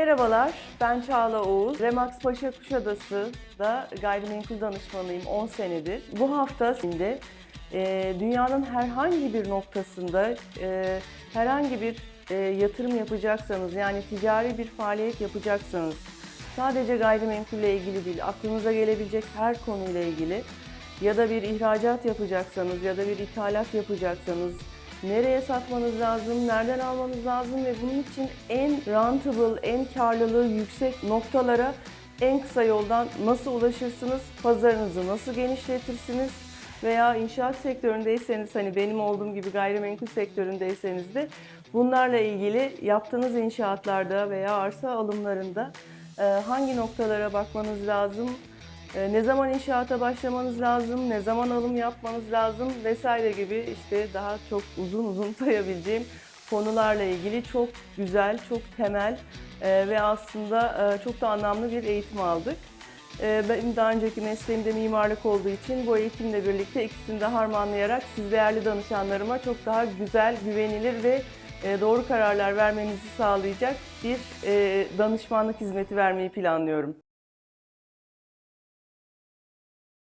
Merhabalar, ben Çağla Oğuz. Remax Paşa Kuşadası'da gayrimenkul danışmanıyım 10 senedir. Bu hafta şimdi e, dünyanın herhangi bir noktasında e, herhangi bir e, yatırım yapacaksanız yani ticari bir faaliyet yapacaksanız sadece gayrimenkulle ilgili değil, aklınıza gelebilecek her konuyla ilgili ya da bir ihracat yapacaksanız ya da bir ithalat yapacaksanız nereye satmanız lazım, nereden almanız lazım ve bunun için en rentable, en karlılığı yüksek noktalara en kısa yoldan nasıl ulaşırsınız, pazarınızı nasıl genişletirsiniz veya inşaat sektöründeyseniz hani benim olduğum gibi gayrimenkul sektöründeyseniz de bunlarla ilgili yaptığınız inşaatlarda veya arsa alımlarında hangi noktalara bakmanız lazım, Ne zaman inşaata başlamanız lazım, ne zaman alım yapmanız lazım vesaire gibi işte daha çok uzun uzun sayabileceğim konularla ilgili çok güzel, çok temel e, ve aslında e, çok da anlamlı bir eğitim aldık. E, Benim daha önceki mesleğim de mimarlık olduğu için bu eğitimle birlikte ikisini de harmanlayarak siz değerli danışanlarıma çok daha güzel, güvenilir ve doğru kararlar vermenizi sağlayacak bir danışmanlık hizmeti vermeyi planlıyorum.